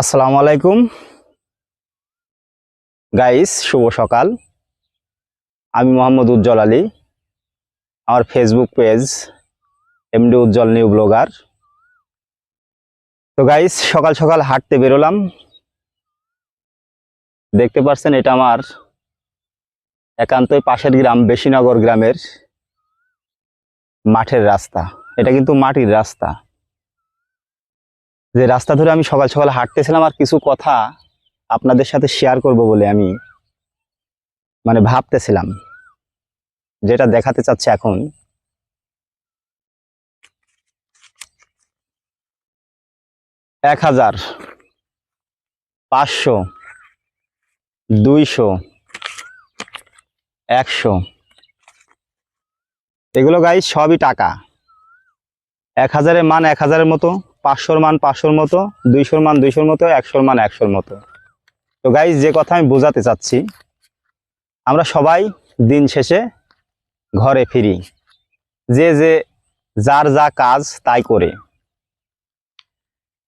আসসালামু আলাইকুম। গাইস শুভ সকাল। আমি মোহাম্মদ উজ্জ্বল আলী। আমার Facebook page MD Ujjwal new blogger তো গাইস সকাল সকাল হাঁটতে বেরোলাম। দেখতে পাচ্ছেন এটা আমার একান্তই পাশের গ্রাম, বেশিনগর গ্রামের মাঠের রাস্তা। এটা কিন্তু মাটির রাস্তা। যে রাস্তা ধরে আমি সকাল সকাল হাঁটতেছিলাম আর কিছু কথা আপনাদের সাথে শেয়ার করব বলে আমি মানে ভাবতেছিলাম, যেটা দেখাতে চাচ্ছে এখন। এক হাজার পাঁচশো, দুইশো, একশো। এগুলো গাই সবই টাকা। এক হাজারের মান এক হাজারের মতো। পাঁচশোর মান পাঁচশোর মতো, দুইশোর মান দুইশোর মতো, একশোর মান একশোর মতো। তো গাইজ যে কথা আমি বোঝাতে চাচ্ছি, আমরা সবাই দিন শেষে ঘরে ফিরি। যে যে যার যা কাজ তাই করে।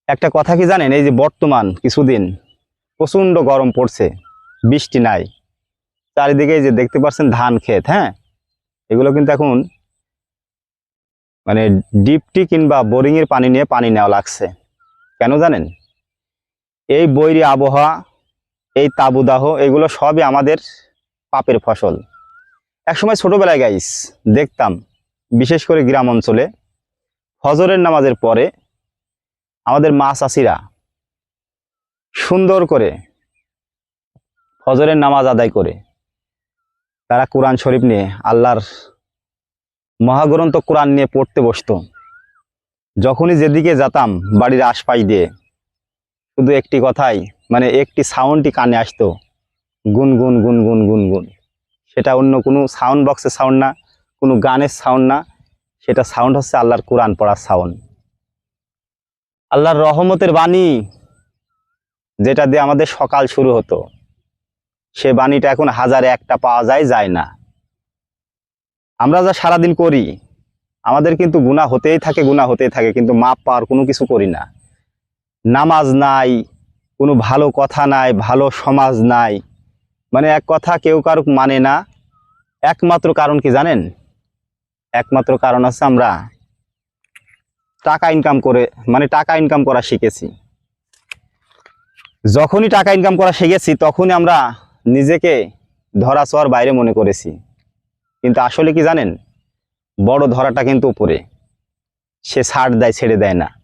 একটা কথা কি জানেন? এই যে বর্তমান কিছুদিন প্রচণ্ড গরম পড়ছে, বৃষ্টি নাই। চারিদিকে যে দেখতে পাচ্ছেন ধান ক্ষেত হ্যাঁ? এগুলো কিন্তু এখন মানে ডিপটি কিংবা বোরিংয়ের পানি নিয়ে পানি নেওয়া লাগছে। কেন জানেন? এই বৈরী আবহাওয়া, এই তাবুদাহ এগুলো সবই আমাদের পাপের ফসল। একসময় ছোটোবেলায় গাইস দেখতাম, বিশেষ করে গ্রাম অঞ্চলে, ফজরের নামাজের পরে আমাদের মা চাষিরা সুন্দর করে ফজরের নামাজ আদায় করে, তারা কোরআন শরীফ নিয়ে আল্লাহর মহাগ্রন্থ কোরআন নিয়ে পড়তে বসতো। যখনই যেদিকে যেতাম বাড়ির আশপাশ দিয়ে, শুধু একটি কথাই মানে একটি সাউন্ডটি কানে আসতো, গুন গুন গুন গুন গুন গুন। সেটা অন্য কোনো সাউন্ড বক্সের সাউন্ড না, কোনো গানের সাউন্ড না, সেটা সাউন্ড হচ্ছে আল্লাহর কোরআন পড়ার সাউন্ড। আল্লাহর রহমতের বাণী, যেটা দিয়ে আমাদের সকাল শুরু হতো, সে বাণীটা এখন হাজারে একটা পাওয়া যায় যায় না। আমরা যা সারাদিন করি, আমাদের কিন্তু গুণা হতেই থাকে গুণা হতেই থাকে, কিন্তু মাপ পাওয়ার কোনো কিছু করি না। নামাজ নাই, কোনো ভালো কথা নাই, ভালো সমাজ নাই। মানে এক কথা কেউ কারও মানে না, একমাত্র কারণ কি জানেন? একমাত্র কারণ আছে আমরা টাকা ইনকাম করে মানে টাকা ইনকাম করা শিখেছি। যখনই টাকা ইনকাম করা শিখেছি, তখনই আমরা নিজেকে ধরা ছোঁয়ার বাইরে মনে করেছি। কিন্তু আসলে কি জানেন? বড় ধরাটা কিন্তু উপরে। সে ছাড় দেয় ছেড়ে দেয় না।